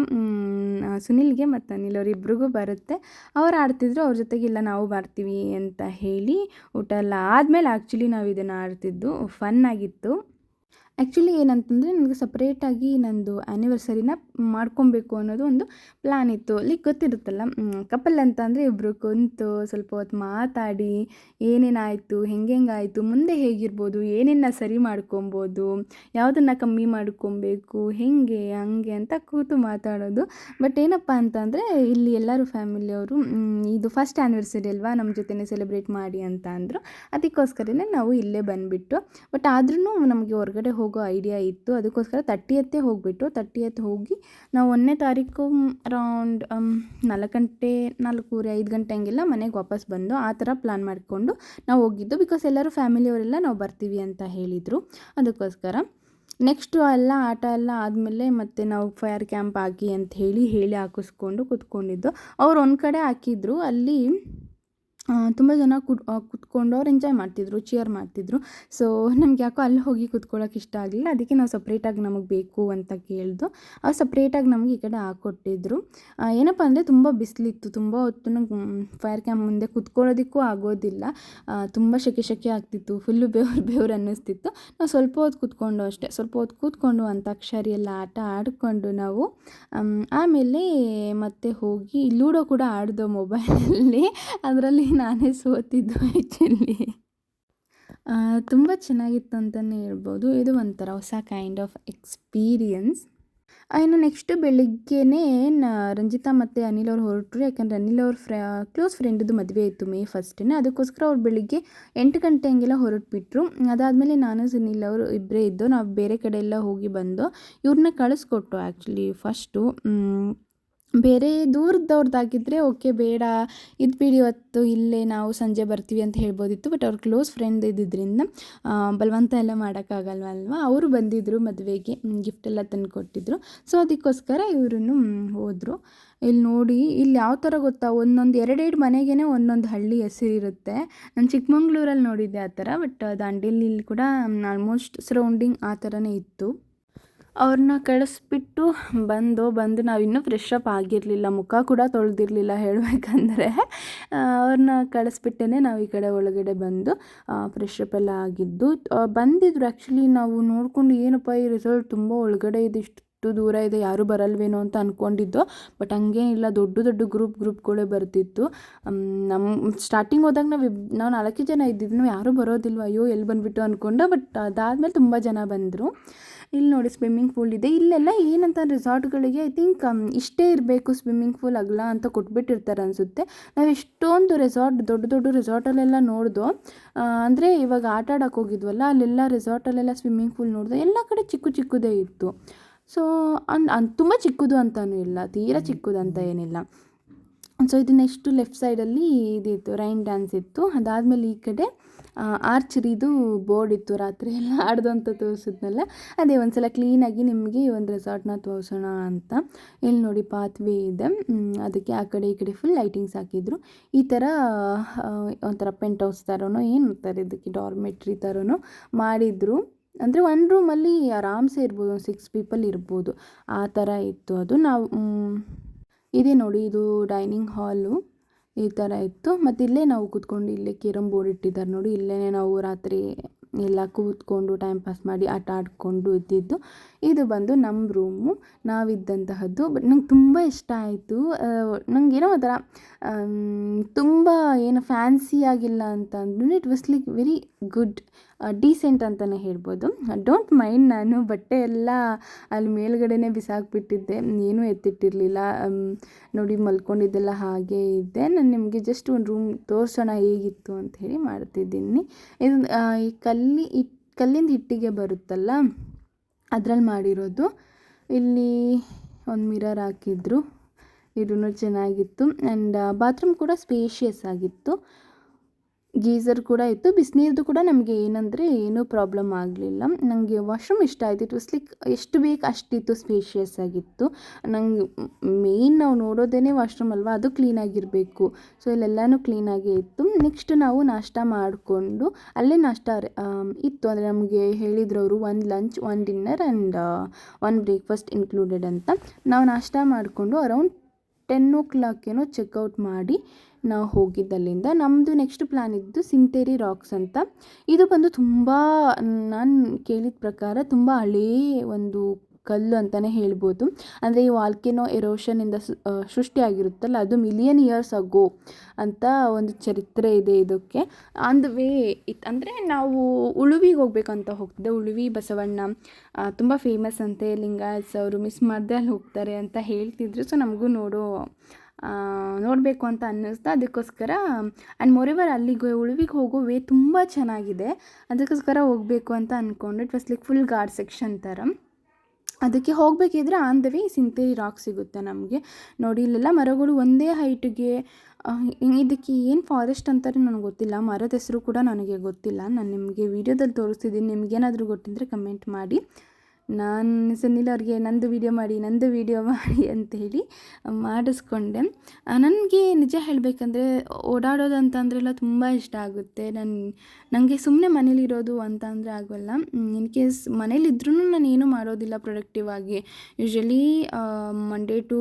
ಸುನಿಲ್ಗೆ ಮತ್ತು ಅನಿಲ್ ಅವರಿಬ್ರಿಗೂ ಬರುತ್ತೆ. ಅವ್ರು ಆಡ್ತಿದ್ರು, ಅವ್ರ ಜೊತೆಗೆ ಇಲ್ಲ, ನಾವು ಬರ್ತೀವಿ ಅಂತ ಹೇಳಿ ಊಟ ಎಲ್ಲ ಆದಮೇಲೆ ಆ್ಯಕ್ಚುಲಿ ನಾವು ಇದನ್ನು ಆಡ್ತಿದ್ದು. ಫನ್ ಆಗಿತ್ತು. ಆ್ಯಕ್ಚುಲಿ ಏನಂತಂದರೆ ನನಗೆ ಸಪ್ರೇಟಾಗಿ ನಂದು ಆ್ಯನಿವರ್ಸರಿನ ಮಾಡ್ಕೊಬೇಕು ಅನ್ನೋದು ಒಂದು ಪ್ಲ್ಯಾನ್ ಇತ್ತು. ಲೈಕ್ ಗೊತ್ತಿರುತ್ತಲ್ಲ ಕಪಲ್ ಅಂತ ಅಂದರೆ ಇಬ್ಬರು ಕುಂತು ಸ್ವಲ್ಪ ಹೊತ್ತು ಮಾತಾಡಿ, ಏನೇನಾಯಿತು, ಹೆಂಗೆಂಗಾಯಿತು, ಮುಂದೆ ಹೇಗಿರ್ಬೋದು ಏನೇನ ಸರಿ ಮಾಡ್ಕೊಬೋದು, ಯಾವುದನ್ನು ಕಮ್ಮಿ ಮಾಡ್ಕೊಬೇಕು, ಹೇಗೆ, ಹಂಗೆ ಅಂತ ಕೂತು ಮಾತಾಡೋದು. ಬಟ್ ಏನಪ್ಪ ಅಂತಂದರೆ ಇಲ್ಲಿ ಎಲ್ಲರೂ ಫ್ಯಾಮಿಲಿಯವರು ಇದು ಫಸ್ಟ್ ಆ್ಯನಿವರ್ಸರಿ ಅಲ್ವಾ ನಮ್ಮ ಜೊತೆನೇ ಸೆಲೆಬ್ರೇಟ್ ಮಾಡಿ ಅಂತ ಅಂದರು. ಅದಕ್ಕೋಸ್ಕರನೇ ನಾವು ಇಲ್ಲೇ ಬಂದುಬಿಟ್ಟು ಬಟ್ ಆದ್ರೂ ನಮಗೆ ಹೊರಗಡೆ ಹೋಗೋ ಐಡಿಯಾ ಇತ್ತು. ಅದಕ್ಕೋಸ್ಕರ ತರ್ಟಿಯತ್ತೇ ಹೋಗಿಬಿಟ್ಟು ತರ್ಟಿಯತ್ ಹೋಗಿ ನಾವು ಒಂದನೇ ತಾರೀಕು ಅರೌಂಡ್ ನಾಲ್ಕು ಗಂಟೆ, ನಾಲ್ಕೂವರೆ, ಐದು ಗಂಟೆ ಹಂಗೆಲ್ಲ ಮನೆಗೆ ವಾಪಸ್ ಬಂದು ಆ ಥರ ಪ್ಲ್ಯಾನ್ ಮಾಡಿಕೊಂಡು ನಾವು ಹೋಗಿದ್ದು. ಬಿಕಾಸ್ ಎಲ್ಲರೂ ಫ್ಯಾಮಿಲಿಯವರೆಲ್ಲ ನಾವು ಬರ್ತೀವಿ ಅಂತ ಹೇಳಿದರು. ಅದಕ್ಕೋಸ್ಕರ ನೆಕ್ಸ್ಟು ಎಲ್ಲ ಆಟ ಎಲ್ಲ ಆದಮೇಲೆ ಮತ್ತೆ ನಾವು ಫೈರ್ ಕ್ಯಾಂಪ್ ಹಾಕಿ ಅಂತ ಹೇಳಿ ಹೇಳಿ ಹಾಕಿಸ್ಕೊಂಡು ಕೂತ್ಕೊಂಡಿದ್ದು. ಅವ್ರು ಒಂದು ಕಡೆ ಹಾಕಿದ್ರು. ಅಲ್ಲಿ ತುಂಬ ಜನ ಕುಡ್ ಕುತ್ಕೊಂಡು ಅವ್ರು ಎಂಜಾಯ್ ಮಾಡ್ತಿದ್ರು ಚಿಯರ್ ಮಾಡ್ತಿದ್ರು. ಸೊ ನಮ್ಗೆ ಯಾಕೋ ಅಲ್ಲಿ ಹೋಗಿ ಕುತ್ಕೊಳ್ಳೋಕೆ ಇಷ್ಟ ಆಗಲಿಲ್ಲ. ಅದಕ್ಕೆ ನಾವು ಸಪ್ರೇಟಾಗಿ ನಮಗೆ ಬೇಕು ಅಂತ ಕೇಳಿದ್ರು ಅವ್ರು ಸಪ್ರೇಟಾಗಿ ನಮಗೆ ಈ ಕಡೆ ಹಾಕ್ಕೊಟ್ಟಿದ್ರು ಏನಪ್ಪ ಅಂದರೆ ತುಂಬ ಬಿಸಿಲಿತ್ತು. ತುಂಬ ಹೊತ್ತು ನಂಗೆ ಫೈರ್ ಕ್ಯಾಂಪ್ ಮುಂದೆ ಕುತ್ಕೊಳ್ಳೋದಕ್ಕೂ ಆಗೋದಿಲ್ಲ. ತುಂಬ ಶೆಕೆ ಶೆಕೆ ಆಗ್ತಿತ್ತು. ಫುಲ್ಲು ಬೆವ್ರು ಬೆವ್ರು ಅನ್ನಿಸ್ತಿತ್ತು. ನಾವು ಸ್ವಲ್ಪ ಹೊತ್ತು ಕೂತ್ಕೊಂಡು ಅಷ್ಟೇ. ಸ್ವಲ್ಪ ಹೊತ್ತು ಕೂತ್ಕೊಂಡು ಅಂತಾಕ್ಷರಿ ಎಲ್ಲ ಆಟ ಆಡಿಕೊಂಡು ನಾವು ಆಮೇಲೆ ಮತ್ತೆ ಹೋಗಿ ಲೂಡೋ ಕೂಡ ಆಡಿದೋ ಮೊಬೈಲಲ್ಲಿ ಅದರಲ್ಲಿ ನಾನೇ ಸೋತಿದ್ದು ಆ್ಯಕ್ಚುಲಿ ತುಂಬ ಚೆನ್ನಾಗಿತ್ತು ಅಂತಲೇ ಹೇಳ್ಬೋದು. ಇದು ಒಂಥರ ಹೊಸ ಕೈಂಡ್ ಆಫ್ ಎಕ್ಸ್ಪೀರಿಯನ್ಸ್ ಇನ್ನು ನೆಕ್ಸ್ಟ್ ಬೆಳಿಗ್ಗೆನೇ ರಂಜಿತಾ ಮತ್ತು ಅನಿಲ್ ಅವ್ರು ಹೊರಟರು. ಯಾಕಂದರೆ ಅನಿಲ್ ಅವ್ರ ಫ್ರ ಕ್ಲೋಸ್ ಫ್ರೆಂಡ್ದು ಮದುವೆ ಇತ್ತು ಮೇ ಫಸ್ಟೇ ಅದಕ್ಕೋಸ್ಕರ ಅವ್ರು ಬೆಳಿಗ್ಗೆ ಎಂಟು ಗಂಟೆ ಹಂಗೆಲ್ಲ ಹೊರಟ್ಬಿಟ್ರು. ಅದಾದಮೇಲೆ ನಾನು, ಸುನಿಲ್ ಅವರು ಇಬ್ಬರೇ ಇದ್ದು, ನಾವು ಬೇರೆ ಕಡೆ ಎಲ್ಲ ಹೋಗಿ ಬಂದು ಇವ್ರನ್ನ ಕಳಿಸ್ಕೊಟ್ಟು ಆ್ಯಕ್ಚುಲಿ ಫಸ್ಟು ಬೇರೆ ದೂರದವ್ರದ್ದಾಗಿದ್ದರೆ ಓಕೆ, ಬೇಡ, ಇದು ಬಿಡಿ ಇವತ್ತು ಇಲ್ಲೇ ನಾವು ಸಂಜೆ ಬರ್ತೀವಿ ಅಂತ ಹೇಳ್ಬೋದಿತ್ತು. ಬಟ್ ಅವ್ರ ಕ್ಲೋಸ್ ಫ್ರೆಂಡ್ ಇದ್ದಿದ್ದರಿಂದ ಬಲವಂತ ಎಲ್ಲ ಮಾಡೋಕ್ಕಾಗಲ್ವಲ್ವ? ಅವರು ಬಂದಿದ್ದರು ಮದುವೆಗೆ ಗಿಫ್ಟ್ ಎಲ್ಲ ತಂದು ಕೊಟ್ಟಿದ್ರು. ಸೊ ಅದಕ್ಕೋಸ್ಕರ ಇವರು ಹೋದರು. ಇಲ್ಲಿ ನೋಡಿ ಇಲ್ಲಿ ಯಾವ ಥರ ಗೊತ್ತಾ? ಒಂದೊಂದು, ಎರಡೆರಡು ಮನೆಗೇ ಒಂದೊಂದು ಹಳ್ಳಿ ಹೆಸರಿರುತ್ತೆ. ನಾನು ಚಿಕ್ಕಮಂಗ್ಳೂರಲ್ಲಿ ನೋಡಿದ್ದೆ ಆ ಥರ ಬಟ್ ದಾಂಡೇಲಿ ಕೂಡ ಆಲ್ಮೋಸ್ಟ್ ಸರೌಂಡಿಂಗ್ ಆ ಥರನೇ ಇತ್ತು. ಅವ್ರನ್ನ ಕಳಿಸ್ಬಿಟ್ಟು ಬಂದು ಬಂದು ನಾವಿನ್ನೂ ಫ್ರೆಶ್ ಅಪ್ ಆಗಿರಲಿಲ್ಲ, ಮುಖ ಕೂಡ ತೊಳೆದಿರಲಿಲ್ಲ ಹೇಳಬೇಕಂದ್ರೆ ಅವ್ರನ್ನ ಕಳಿಸ್ಬಿಟ್ಟೇ ನಾವು ಈ ಕಡೆ ಒಳಗಡೆ ಬಂದು ಫ್ರೆಶ್ ಅಪ್ ಎಲ್ಲ ಆಗಿದ್ದು ಬಂದಿದ್ರು ಆ್ಯಕ್ಚುಲಿ ನಾವು ನೋಡಿಕೊಂಡು ಏನಪ್ಪ ಈ ರಿಸಲ್ಟ್ ತುಂಬ ಒಳಗಡೆ ಇದೆ, ಇಷ್ಟು ದೂರ ಇದೆ, ಯಾರೂ ಬರಲ್ವೇನೋ ಅಂತ ಅಂದ್ಕೊಂಡಿದ್ದು ಬಟ್ ಹಂಗೇನಿಲ್ಲ, ದೊಡ್ಡ ದೊಡ್ಡ ಗ್ರೂಪ್ ಗ್ರೂಪ್ಗಳೇ ಬರ್ತಿತ್ತು. ನಮ್ಮ ಸ್ಟಾರ್ಟಿಂಗ್ ಹೋದಾಗ ನಾವು ನಾವು ನಾಲ್ಕೇ ಜನ ಇದ್ದಿದ್ದು ಯಾರೂ ಬರೋದಿಲ್ವ, ಅಯ್ಯೋ ಎಲ್ಲಿ ಬಂದುಬಿಟ್ಟು ಅಂದ್ಕೊಂಡು ಬಟ್ ಅದಾದಮೇಲೆ ತುಂಬ ಜನ ಬಂದರು. ಇಲ್ಲಿ ನೋಡಿ ಸ್ವಿಮ್ಮಿಂಗ್ ಪೂಲ್ ಇದೆ. ಇಲ್ಲೆಲ್ಲ ಏನಂತ ರೆಸಾರ್ಟ್ಗಳಿಗೆ ಐ ಥಿಂಕ್ ಇಷ್ಟೇ ಇರಬೇಕು ಸ್ವಿಮ್ಮಿಂಗ್ ಪೂಲ್ ಅಗಲ ಅಂತ ಕೊಟ್ಬಿಟ್ಟಿರ್ತಾರೆ ಅನಿಸುತ್ತೆ. ನಾವು ಎಷ್ಟೊಂದು ರೆಸಾರ್ಟ್, ದೊಡ್ಡ ದೊಡ್ಡ ರೆಸಾರ್ಟಲ್ಲೆಲ್ಲ ನೋಡ್ದು ಅಂದರೆ ಇವಾಗ ಆಟ ಆಡೋಕೆ ಹೋಗಿದ್ವಲ್ಲ, ಅಲ್ಲೆಲ್ಲ ರೆಸಾರ್ಟಲ್ಲೆಲ್ಲ ಸ್ವಿಮ್ಮಿಂಗ್ ಪೂಲ್ ನೋಡಿದೆ, ಎಲ್ಲ ಕಡೆ ಚಿಕ್ಕ ಚಿಕ್ಕದೇ ಇತ್ತು. ಸೊ ಅನ್ ಅನ್, ತುಂಬ ಚಿಕ್ಕದು ಅಂತಲೂ ಇಲ್ಲ, ತೀರಾ ಚಿಕ್ಕದು ಅಂತ ಏನಿಲ್ಲ. ಸೊ ಇದು ನೆಕ್ಸ್ಟು ಲೆಫ್ಟ್ ಸೈಡಲ್ಲಿ ಇದಿತ್ತು ರೈನ್ ಡ್ಯಾನ್ಸ್ ಇತ್ತು. ಅದಾದಮೇಲೆ ಈ ಕಡೆ ಆರ್ಚರಿದು ಬೋರ್ಡ್ ಇತ್ತು ರಾತ್ರಿ ಎಲ್ಲ ಆಡ್ದಂತ ತೋರಿಸಿದ್ನಲ್ಲ. ಅದೇ ಒಂದು ಸಲ ಕ್ಲೀನಾಗಿ ನಿಮಗೆ ಈ ಒಂದು ರೆಸಾರ್ಟ್ನ ತೋರಿಸೋಣ ಅಂತ. ಇಲ್ಲಿ ನೋಡಿ ಪಾತ್ವೇ ಇದೆ. ಅದಕ್ಕೆ ಆ ಕಡೆ ಈ ಕಡೆ ಫುಲ್ ಲೈಟಿಂಗ್ಸ್ ಹಾಕಿದ್ರು. ಈ ಥರ ಒಂಥರ ಪೆಂಟ್ ಹೌಸ್ ಥರನೋ ಏನು ಅಂತಾರೆ ಇದಕ್ಕೆ ಡಾರ್ಮೆಟ್ರಿ ಥರನೋ ಮಾಡಿದರು. ಅಂದರೆ ಒನ್ ರೂಮಲ್ಲಿ ಆರಾಮ್ಸೆ ಇರ್ಬೋದು, ಒಂದು ಸಿಕ್ಸ್ ಪೀಪಲ್ ಇರ್ಬೋದು. ಆ ಥರ ಇತ್ತು ಅದು. ನಾವು ಇದೆ ನೋಡಿ, ಇದು ಡೈನಿಂಗ್ ಹಾಲು ಈ ಥರ ಇತ್ತು. ಮತ್ತು ಇಲ್ಲೇ ನಾವು ಕೂತ್ಕೊಂಡು ಇಲ್ಲೇ ಕೇರಮ್ ಬೋರ್ಡ್ ಇಟ್ಟಿದ್ದಾರೆ ನೋಡಿ. ಇಲ್ಲೇ ನಾವು ರಾತ್ರಿ ಎಲ್ಲ ಕೂತ್ಕೊಂಡು ಟೈಮ್ ಪಾಸ್ ಮಾಡಿ ಆಟ ಆಡಿಕೊಂಡು ಇದ್ದಿದ್ದು. ಇದು ಬಂದು ನಮ್ಮ ರೂಮು ನಾವಿದ್ದಂತಹದ್ದು. ಬಟ್ ನಂಗೆ ತುಂಬ ಇಷ್ಟ ಆಯಿತು. ನನಗೇನೋ ಒಂಥರ ತುಂಬ ಏನು ಫ್ಯಾನ್ಸಿ ಆಗಿಲ್ಲ ಅಂತ ಅಂದ್ರೂ it was like very good decent ಅಂತಲೇ ಹೇಳ್ಬೋದು. ಡೋಂಟ್ ಮೈಂಡ್ ನಾನು ಬಟ್ಟೆ ಎಲ್ಲ ಅಲ್ಲಿ ಮೇಲ್ಗಡೆನೇ ಬಿಸಾಕ್ಬಿಟ್ಟಿದ್ದೆ. ಏನೂ ಎತ್ತಿಟ್ಟಿರಲಿಲ್ಲ. ನೋಡಿ ಮಲ್ಕೊಂಡಿದ್ದೆಲ್ಲ ಹಾಗೆ ಇದ್ದೆ. ನಾನು ನಿಮಗೆ ಜಸ್ಟ್ ಒಂದು ರೂಮ್ ತೋರಿಸೋಣ ಹೇಗಿತ್ತು ಅಂತ ಹೇಳಿ ಮಾಡ್ತಿದ್ದೀನಿ. ಇದು ಈ ಕಲ್ಲಿ ಕಲ್ಲಿಂದ ಹಿಟ್ಟಿಗೆ ಬರುತ್ತಲ್ಲ, ಅದ್ರಲ್ಲಿ ಮಾಡಿರೋದು. ಇಲ್ಲಿ ಒಂದು ಮಿರರ್ ಹಾಕಿದ್ರು. ಇದೂ ಚೆನ್ನಾಗಿತ್ತು. ಆ್ಯಂಡ್ ಬಾತ್ರೂಮ್ ಕೂಡ ಸ್ಪೇಷಿಯಸ್ ಆಗಿತ್ತು. ಗೀಝರ್ ಕೂಡ ಇತ್ತು, ಬಿಸಿನೀರ್ದು ಕೂಡ ನಮಗೆ ಏನಂದರೆ ಏನೂ ಪ್ರಾಬ್ಲಮ್ ಆಗಲಿಲ್ಲ. ನನಗೆ ವಾಶ್ರೂಮ್ ಇಷ್ಟ ಆಯಿತು. ಇಟ್ ವಾಸ್ ಲೈಕ್ ಎಷ್ಟು ಬೇಕು ಅಷ್ಟಿತ್ತು ಸ್ಪೇಷಿಯಸ್ ಆಗಿತ್ತು. ನಂಗೆ ಮೇಯ್ನ್ ನಾವು ನೋಡೋದೇ ವಾಶ್ರೂಮ್ ಅಲ್ವಾ, ಅದು ಕ್ಲೀನಾಗಿರಬೇಕು ಸೊ ಇಲ್ಲೆಲ್ಲನೂ ಕ್ಲೀನಾಗೇ ಇತ್ತು. ನೆಕ್ಸ್ಟ್ ನಾವು ನಾಷ್ಟ ಮಾಡಿಕೊಂಡು, ಅಲ್ಲೇ ನಾಷ್ಟ ಇತ್ತು. ಅಂದರೆ ನಮಗೆ ಹೇಳಿದ್ರು ಅವರು, ಒಂದು lunch one dinner and one breakfast included ಅಂತ. ನಾವು ನಾಷ್ಟ ಮಾಡಿಕೊಂಡು ಅರೌಂಡ್ ಟೆನ್ ಓ ಕ್ಲಾಕೇನೋ ಚೆಕ್ಔಟ್ ಮಾಡಿ ನಾವು ಹೋಗಿದ್ದಲ್ಲಿಂದ ನಮ್ಮದು ನೆಕ್ಸ್ಟ್ ಪ್ಲ್ಯಾನ್ ಇದ್ದು ಸಿಂತೇರಿ ರಾಕ್ಸ್ ಅಂತ. ಇದು ಬಂದು ತುಂಬ, ನಾನು ಕೇಳಿದ ಪ್ರಕಾರ ತುಂಬ ಹಳೇ ಒಂದು ಕಲ್ಲು ಅಂತಲೇ ಹೇಳ್ಬೋದು. ಅಂದರೆ ಈ ವಾಲ್ಕೆನೋ ಎರೋಷನಿಂದ ಸೃಷ್ಟಿಯಾಗಿರುತ್ತಲ್ಲ, ಅದು ಮಿಲಿಯನ್ ಇಯರ್ಸ್ ಅಗೋ ಅಂತ ಒಂದು ಚರಿತ್ರೆ ಇದೆ ಇದಕ್ಕೆ. ಆನ್ ದ ವೇ ಇತ್ ಅಂದರೆ ನಾವು ಉಳುವಿಗೆ ಹೋಗ್ಬೇಕಂತ ಹೋಗ್ತಿದ್ದೆ. ಉಳುವಿ, ಬಸವಣ್ಣ ತುಂಬ ಫೇಮಸ್ ಅಂತೆ. ಲಿಂಗಾಯತ್ಸ್ ಅವರು ಮಿಸ್ ಮಾಡದೆ ಅಲ್ಲಿ ಹೋಗ್ತಾರೆ ಅಂತ ಹೇಳ್ತಿದ್ರು. ಸೊ ನಮಗೂ ನೋಡೋ ನೋಡಬೇಕು ಅಂತ ಅನ್ನಿಸ್ತಾ ಅದಕ್ಕೋಸ್ಕರ ಆ್ಯಂಡ್ ಮೊರೆವರ್ ಅಲ್ಲಿಗೆ ಉಳುವಿಗೆ ಹೋಗೋ ವೇ ತುಂಬ ಚೆನ್ನಾಗಿದೆ. ಅದಕ್ಕೋಸ್ಕರ ಹೋಗಬೇಕು ಅಂತ ಅಂದ್ಕೊಂಡು it was like full guard section ಥರ ಅದಕ್ಕೆ ಹೋಗಬೇಕಿದ್ರೆ on the way Sinteri rock ಸಿಗುತ್ತೆ ನಮಗೆ. ನೋಡಿ, ಇಲ್ಲೆಲ್ಲ ಮರಗಳು ಒಂದೇ ಹೈಟಿಗೆ ಇದಕ್ಕೆ ಏನು ಫಾರೆಸ್ಟ್ ಅಂತಾರೆ ನನಗೆ ಗೊತ್ತಿಲ್ಲ. ಮರದ ಹೆಸರು ಕೂಡ ನನಗೆ ಗೊತ್ತಿಲ್ಲ. ನಾನು ನಿಮಗೆ ವೀಡಿಯೋದಲ್ಲಿ ತೋರಿಸ್ತಿದ್ದೀನಿ ನಿಮಗೇನಾದರೂ ಗೊತ್ತಿದ್ದರೆ ಕಮೆಂಟ್ ಮಾಡಿ. ನಾನು ಸುನಿಲ್ ಅವ್ರಿಗೆ ನಂದು ವೀಡಿಯೋ ಮಾಡಿ, ನಂದು ವೀಡಿಯೋ ಮಾಡಿ ಅಂತ ಹೇಳಿ ಮಾಡಿಸ್ಕೊಂಡೆ. ನನಗೆ ನಿಜ ಹೇಳಬೇಕಂದ್ರೆ ಓಡಾಡೋದು ಅಂತಂದ್ರೆಲ್ಲ ತುಂಬ ಇಷ್ಟ ಆಗುತ್ತೆ. ನನ್ನ ನನಗೆ ಸುಮ್ಮನೆ ಮನೇಲಿರೋದು ಅಂತ ಅಂದರೆ ಆಗೋಲ್ಲ. ಇನ್ ಕೇಸ್ ಮನೇಲಿದ್ರೂ ನಾನು ಏನೂ ಮಾಡೋದಿಲ್ಲ ಪ್ರೊಡಕ್ಟಿವ್ ಆಗಿ. ಯೂಶ್ವಲಿ ಮಂಡೇ ಟು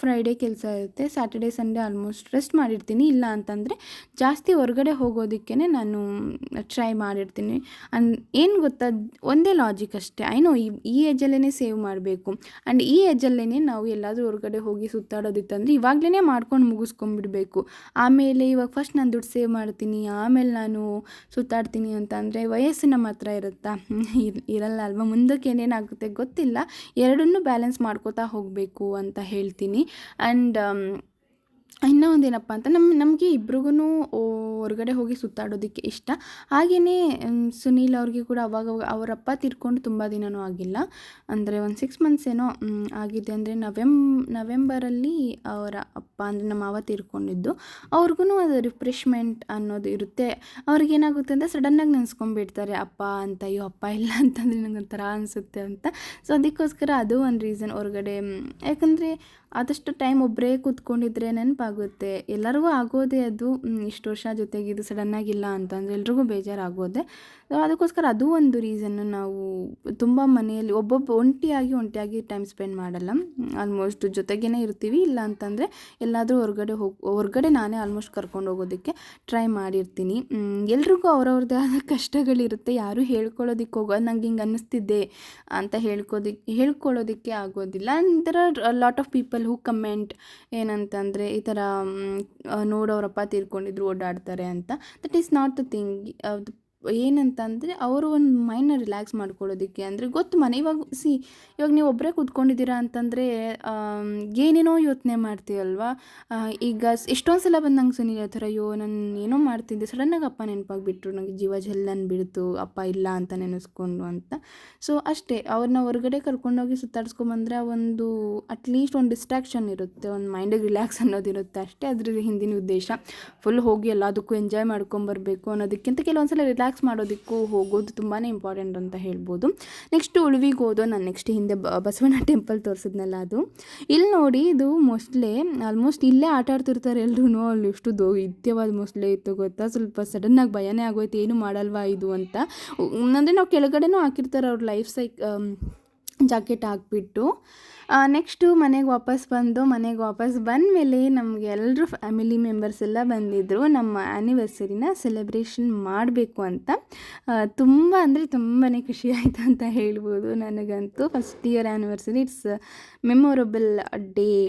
ಫ್ರೈಡೇ ಕೆಲಸ ಇರುತ್ತೆ. ಸ್ಯಾಟರ್ಡೇ ಸಂಡೇ ಆಲ್ಮೋಸ್ಟ್ ರೆಸ್ಟ್ ಮಾಡಿರ್ತೀನಿ. ಇಲ್ಲ ಅಂತಂದರೆ ಜಾಸ್ತಿ ಹೊರಗಡೆ ಹೋಗೋದಕ್ಕೇ ನಾನು ಟ್ರೈ ಮಾಡಿರ್ತೀನಿ. ಅನ್ ಏನು ಗೊತ್ತಾ ಒಂದೇ ಲಾಜಿಕ್ ಅಷ್ಟೇ. ಐ ನೋ ಈ ಈ ಏಜಲ್ಲೇ ಸೇವ್ ಮಾಡಬೇಕು. ಆ್ಯಂಡ್ ಈ ಏಜಲ್ಲೇ ನಾವು ಎಲ್ಲಾದರೂ ಹೊರಗಡೆ ಹೋಗಿ ಸುತ್ತಾಡೋದಿತ್ತಂದರೆ ಇವಾಗಲೇ ಮಾಡ್ಕೊಂಡು ಮುಗಿಸ್ಕೊಂಡ್ಬಿಡ್ಬೇಕು ಆಮೇಲೆ ಇವಾಗ ಫಸ್ಟ್ ನಾನು ದುಡ್ಡು ಸೇವ್ ಮಾಡ್ತೀನಿ, ಆಮೇಲೆ ನಾನು ಸುತ್ತಾಡ್ತೀನಿ ಅಂತ ಅಂದರೆ ವಯಸ್ಸು ನಮ್ಮ ಹತ್ರ ಇರುತ್ತಾ? ಇರಲ್ಲ ಅಲ್ವಾ ಮುಂದಕ್ಕೆ ಏನೇನಾಗುತ್ತೆ ಗೊತ್ತಿಲ್ಲ. ಎರಡನ್ನೂ ಬ್ಯಾಲೆನ್ಸ್ ಮಾಡ್ಕೋತಾ ಹೋಗಬೇಕು ಅಂತ ಹೇಳ್ತೀನಿ. ಆ್ಯಂಡ್ ಇನ್ನೂ ಒಂದೇನಪ್ಪ ಅಂತ ನಮ್ಮ ನಮಗೆ ಇಬ್ರಿಗೂ ಹೊರಗಡೆ ಹೋಗಿ ಸುತ್ತಾಡೋದಕ್ಕೆ ಇಷ್ಟ. ಹಾಗೆಯೇ ಸುನೀಲ್ ಅವ್ರಿಗೆ ಕೂಡ ಅವಾಗ ಅವರಪ್ಪ ತೀರ್ಕೊಂಡು ತುಂಬ ದಿನವೂ ಆಗಿಲ್ಲ. ಅಂದರೆ ಒಂದು ಸಿಕ್ಸ್ ಮಂತ್ಸ್ ಏನೋ ಆಗಿದೆ. ಅಂದರೆ ನವೆಂ, ನವೆಂಬರಲ್ಲಿ ಅವರ ಅಪ್ಪ, ಅಂದರೆ ನಮ್ಮ ಮಾವ ತೀರ್ಕೊಂಡಿದ್ದು. ಅವ್ರಿಗೂ ಅದು ರಿಫ್ರೆಶ್ಮೆಂಟ್ ಅನ್ನೋದು ಇರುತ್ತೆ. ಅವ್ರಿಗೇನಾಗುತ್ತೆ ಅಂದರೆ ಸಡನ್ನಾಗಿ ನೆನೆಸ್ಕೊಂಡ್ಬಿಡ್ತಾರೆ, ಅಪ್ಪ ಅಂತ ಅಯ್ಯೋ ಅಪ್ಪ ಇಲ್ಲ ಅಂತಂದರೆ ನಂಗೆ ಒಂಥರ ಅನಿಸುತ್ತೆ ಅಂತ. ಸೊ, ಅದಕ್ಕೋಸ್ಕರ ಅದು ಒಂದು ರೀಸನ್ ಹೊರಗಡೆ ಯಾಕಂದರೆ ಆದಷ್ಟು ಟೈಮ್ ಒಬ್ಬರೇ ಕೂತ್ಕೊಂಡಿದ್ರೆ ನೆನಪಾಗುತ್ತೆ. ಎಲ್ಲರಿಗೂ ಆಗೋದೇ ಅದು ಇಷ್ಟು ವರ್ಷ ಜೊತೆಗಿದ್ದು ಸಡನ್ನಾಗಿಲ್ಲ ಅಂತಂದರೆ ಎಲ್ರಿಗೂ ಬೇಜಾರಾಗೋದೆ. ಅದಕ್ಕೋಸ್ಕರ ಅದು ಒಂದು ರೀಸನ್ನು ನಾವು ತುಂಬ ಮನೆಯಲ್ಲಿ ಒಬ್ಬೊಬ್ಬ ಒಂಟಿಯಾಗಿ ಒಂಟಿಯಾಗಿ ಟೈಮ್ ಸ್ಪೆಂಡ್ ಮಾಡಲ್ಲ. ಆಲ್ಮೋಸ್ಟ್ ಜೊತೆಗೇ ಇರ್ತೀವಿ. ಇಲ್ಲ ಅಂತಂದರೆ ಎಲ್ಲಾದರೂ ಹೊರಗಡೆ ಹೋಗಿ, ಹೊರಗಡೆ ನಾನೇ ಆಲ್ಮೋಸ್ಟ್ ಕರ್ಕೊಂಡು ಹೋಗೋದಕ್ಕೆ ಟ್ರೈ ಮಾಡಿರ್ತೀನಿ. ಎಲ್ರಿಗೂ ಅವ್ರವ್ರದ್ದೇ ಆದ ಕಷ್ಟಗಳಿರುತ್ತೆ. ಯಾರೂ ಹೇಳ್ಕೊಳ್ಳೋದಕ್ಕೆ ಹೋಗೋ, ನಂಗೆ ಹಿಂಗೆ ಅನ್ನಿಸ್ತಿದ್ದೆ ಅಂತ ಹೇಳ್ಕೋದಿಕ್ಕೆ ಹೇಳ್ಕೊಳ್ಳೋದಕ್ಕೆ ಆಗೋದಿಲ್ಲ. ಅಂದ್ರೆ lot of people who comment ಏನಂತಂದರೆ ಈ ಥರ ನೋಡೋರಪ್ಪ ತೀರ್ಕೊಂಡಿದ್ರು ಓಡಾಡ್ತಾರೆ ಅಂತ. That is not the thing ಏನಂತಂದರೆ ಅವರು ಒಂದು ಮೈಂಡನ್ನ ರಿಲ್ಯಾಕ್ಸ್ ಮಾಡ್ಕೊಳ್ಳೋದಕ್ಕೆ. ಅಂದರೆ ಗೊತ್ತು ಮನೆ ಇವಾಗ ಸಿ ಇವಾಗ ನೀವು ಒಬ್ಬರೇ ಕೂತ್ಕೊಂಡಿದ್ದೀರಾ ಅಂತಂದರೆ ಏನೇನೋ ಯೋಚನೆ ಮಾಡ್ತೀವಲ್ವ ಈಗ ಎಷ್ಟೊಂದು ಸಲ ಬಂದು ನಂಗೆ ಸುನೀಲ್ ಥರ ಅಯ್ಯೋ, ನಾನು ಏನೋ ಮಾಡ್ತಿದ್ದೆ ಸಡನ್ನಾಗಿ ಅಪ್ಪ ನೆನಪಾಗ್ಬಿಟ್ರು ನನಗೆ ಜೀವ ಜಲ್ಲನ್ ಬಿಡ್ತು, ಅಪ್ಪ ಇಲ್ಲ ಅಂತ ನೆನೆಸ್ಕೊಂಡು ಅಂತ. ಸೊ ಅಷ್ಟೇ ಅವ್ರನ್ನ ಹೊರಗಡೆ ಕರ್ಕೊಂಡೋಗಿ ಸುತ್ತಾಡ್ಸ್ಕೊಂಬಂದರೆ ಒಂದು ಅಟ್ಲೀಸ್ಟ್ ಒಂದು ಡಿಸ್ಟ್ರಾಕ್ಷನ್ ಇರುತ್ತೆ, ಒಂದು ಮೈಂಡಿಗೆ ರಿಲ್ಯಾಕ್ಸ್ ಅನ್ನೋದಿರುತ್ತೆ ಅಷ್ಟೇ. ಅದ್ರ ಹಿಂದಿನ ಉದ್ದೇಶ. ಫುಲ್ ಹೋಗಿ ಎಲ್ಲದಕ್ಕೂ ಎಂಜಾಯ್ ಮಾಡ್ಕೊಂಬರ್ಬೇಕು ಅನ್ನೋದಕ್ಕಿಂತ ಕೆಲವೊಂದು ಸಲ ರಿಲ್ಯಾಕ್ಸ್ ರಿಲ್ಯಾಕ್ಸ್ ಮಾಡೋದಕ್ಕೂ ಹೋಗೋದು ತುಂಬಾ ಇಂಪಾರ್ಟೆಂಟ್ ಅಂತ ಹೇಳ್ಬೋದು. ನೆಕ್ಸ್ಟ್ ಉಳುವಿಗೆ ಹೋದೋ ನಾನು ನೆಕ್ಸ್ಟ್ ಹಿಂದೆ ಬಸವಣ್ಣ ಟೆಂಪಲ್ ತೋರಿಸಿದ್ನಲ್ಲ ಅದು. ಇಲ್ಲಿ ನೋಡಿ ಇದು ಮೊಸಳೆ ಆಲ್ಮೋಸ್ಟ್ ಇಲ್ಲೇ ಆಟ ಆಡ್ತಿರ್ತಾರೆ ಎಲ್ಲರೂ ಅಲ್ಲಿ ಎಷ್ಟು ದೋ ಇತ್ಯವಾದ ಇತ್ತು ಗೊತ್ತಾ? ಸ್ವಲ್ಪ ಸಡನ್ನಾಗಿ ಭಯನೇ ಆಗೋಯ್ತು, ಏನು ಮಾಡಲ್ವಾ ಇದು ಅಂತ. ಅಂದರೆ ನಾವು ಕೆಳಗಡೆನೂ ಹಾಕಿರ್ತಾರೆ ಅವ್ರ ಲೈಫ್ ಸೈಕ್ ಜಾಕೆಟ್ ಹಾಕ್ಬಿಟ್ಟು ನೆಕ್ಸ್ಟು ಮನೆಗೆ ವಾಪಸ್ ಬಂದು, ಮನೆಗೆ ವಾಪಸ್ ಬಂದಮೇಲೆ ನಮಗೆ ಎಲ್ಲರೂ ಫ್ಯಾಮಿಲಿ ಮೆಂಬರ್ಸ್ ಎಲ್ಲ ಬಂದಿದ್ದರು ನಮ್ಮ ಆ್ಯನಿವರ್ಸರಿನ ಸೆಲೆಬ್ರೇಷನ್ ಮಾಡಬೇಕು ಅಂತ. ತುಂಬ ಅಂದರೆ ತುಂಬಾ ಖುಷಿ ಆಯಿತು ಅಂತ ಹೇಳ್ಬೋದು ನನಗಂತೂ. First year anniversary it's memorable day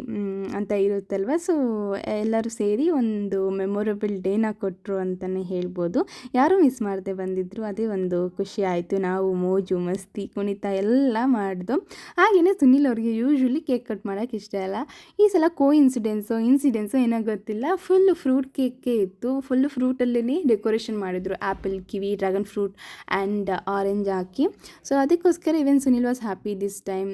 ಅಂತ ಇರುತ್ತಲ್ವ? ಸೊ, ಎಲ್ಲರೂ ಸೇರಿ ಒಂದು ಮೆಮೊರಬಲ್ ಡೇನ ಕೊಟ್ಟರು ಅಂತಲೇ ಹೇಳ್ಬೋದು. ಯಾರೂ ಮಿಸ್ ಮಾಡದೆ ಬಂದಿದ್ದರು ಅದೇ ಒಂದು ಖುಷಿ ಆಯಿತು. ನಾವು ಮೋಜು, ಮಸ್ತಿ, ಕುಣಿತ ಎಲ್ಲ ಮಾಡಿದ್ದು. ಹಾಗೆಯೇ ಸುನಿಲ್ ಅವ್ರಿಗೆ ಯೂಶ್ವಲಿ ಕೇಕ್ ಕಟ್ ಮಾಡೋಕ್ಕೆ ಇಷ್ಟ ಇಲ್ಲ. ಈ ಸಲ ಕೋ ಇನ್ಸಿಡೆನ್ಸು ಇನ್ಸಿಡೆನ್ಸು ಏನೋ ಗೊತ್ತಿಲ್ಲ. ಫುಲ್ ಫ್ರೂಟ್ ಕೇಕೇ ಇತ್ತು. ಫುಲ್ ಫ್ರೂಟಲ್ಲೇ ಡೆಕೋರೇಷನ್ ಮಾಡಿದ್ರು. Apple kiwi dragon fruit and orange hockey. So ಅದಕ್ಕೋಸ್ಕರ even Sunil was happy this time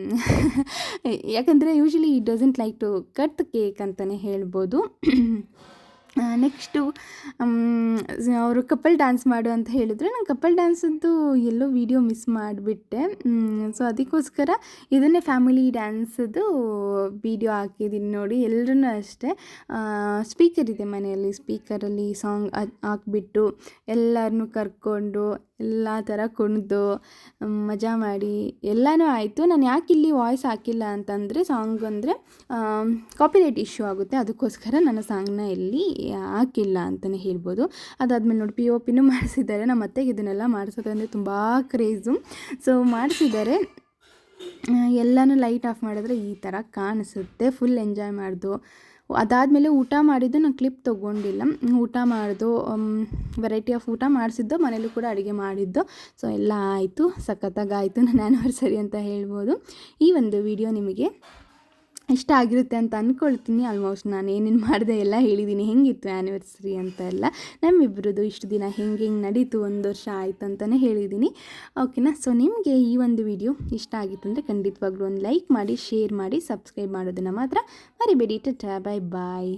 ಯಾಕಂದರೆ usually he doesn't like to cut cake ಅಂತಲೇ ಹೇಳ್ಬೋದು. ನೆಕ್ಸ್ಟು ಅವರು ಕಪಲ್ ಡ್ಯಾನ್ಸ್ ಮಾಡು ಅಂತ ಹೇಳಿದ್ರು ನಾನು ಕಪಲ್ ಡ್ಯಾನ್ಸದ್ದು ಎಲ್ಲೋ ವೀಡಿಯೋ ಮಿಸ್ ಮಾಡಿಬಿಟ್ಟೆ. ಸೊ ಅದಕ್ಕೋಸ್ಕರ ಇದನ್ನೇ ಫ್ಯಾಮಿಲಿ ಡ್ಯಾನ್ಸದ್ದು ವಿಡಿಯೋ ಹಾಕಿದ್ದೀನಿ ನೋಡಿ ಎಲ್ಲರೂ ಅಷ್ಟೇ. ಸ್ಪೀಕರ್ ಇದೆ ಮನೆಯಲ್ಲಿ ಸ್ಪೀಕರಲ್ಲಿ ಸಾಂಗ್ ಹಾಕ್ಬಿಟ್ಟು ಎಲ್ಲರನ್ನೂ ಕರ್ಕೊಂಡು ಎಲ್ಲ ಥರ ಕುಣಿದು ಮಜಾ ಮಾಡಿ ಎಲ್ಲನೂ ಆಯಿತು. ನಾನು ಯಾಕೆ ಇಲ್ಲಿ ವಾಯ್ಸ್ ಹಾಕಿಲ್ಲ ಅಂತಂದರೆ ಸಾಂಗ್ ಅಂದರೆ ಕಾಪಿರೈಟ್ ಇಶ್ಯೂ ಆಗುತ್ತೆ. ಅದಕ್ಕೋಸ್ಕರ ನನ್ನ ಸಾಂಗ್ನ ಇಲ್ಲಿ ಹಾಕಿಲ್ಲ ಅಂತಲೇ ಹೇಳ್ಬೋದು. ಅದಾದಮೇಲೆ ನೋಡಿ ಪಿ ಒ ಪಿನೂ ಮಾಡಿಸಿದ್ದಾರೆ. ನಮ್ಮ ಅತ್ತೆಗೆ ಇದನ್ನೆಲ್ಲ ಮಾಡಿಸೋದಂದರೆ ತುಂಬ ಕ್ರೇಜು ಸೊ ಮಾಡಿಸಿದ್ದಾರೆ. ಎಲ್ಲನೂ ಲೈಟ್ ಆಫ್ ಮಾಡಿದ್ರೆ ಈ ಥರ ಕಾಣಿಸುತ್ತೆ. ಫುಲ್ ಎಂಜಾಯ್ ಮಾಡ್ದು. ಅದಾದಮೇಲೆ ಊಟ ಮಾಡಿದ್ದು ನಾನು ಕ್ಲಿಪ್ ತೊಗೊಂಡಿಲ್ಲ. ಊಟ ಮಾಡಿದು ವೆರೈಟಿ ಆಫ್ ಊಟ ಮಾಡಿಸಿದ್ದು, ಮನೇಲೂ ಕೂಡ ಅಡುಗೆ ಮಾಡಿದ್ದು. ಸೊ ಎಲ್ಲ ಆಯಿತು. ಸಖತ್ತಾಗಾಯಿತು. ನನ್ನ ಆ್ಯನಿವರ್ಸರಿ ಅಂತ ಹೇಳ್ಬೋದು. ಈ ಒಂದು ವಿಡಿಯೋ ನಿಮಗೆ ಇಷ್ಟ ಆಗಿರುತ್ತೆ ಅಂತ ಅಂದ್ಕೊಳ್ತೀನಿ ಆಲ್ಮೋಸ್ಟ್ ನಾನು ಏನೇನು ಮಾಡಿದೆ ಎಲ್ಲ ಹೇಳಿದ್ದೀನಿ ಹೆಂಗಿತ್ತು ಆ್ಯನಿವರ್ಸರಿ ಅಂತ ಎಲ್ಲ. ನಮ್ಮಿಬ್ಬರದು ಇಷ್ಟು ದಿನ ಹೆಂಗೆ ಹೆಂಗೆ ನಡೀತು, ಒಂದು ವರ್ಷ ಆಯಿತು ಅಂತಲೇ ಹೇಳಿದ್ದೀನಿ ಓಕೆನಾ ಸೊ ನಿಮಗೆ ಈ ಒಂದು ವಿಡಿಯೋ ಇಷ್ಟ ಆಗಿತ್ತು ಅಂದರೆ ಖಂಡಿತವಾಗ್ಲೂ ಒಂದು ಲೈಕ್ ಮಾಡಿ ಶೇರ್ ಮಾಡಿ ಸಬ್ಸ್ಕ್ರೈಬ್ ಮಾಡೋದನ್ನು ಮಾತ್ರ ಮರಿಬೇಡಿ. ಟಾಟಾ ಬಾಯ್ ಬಾಯ್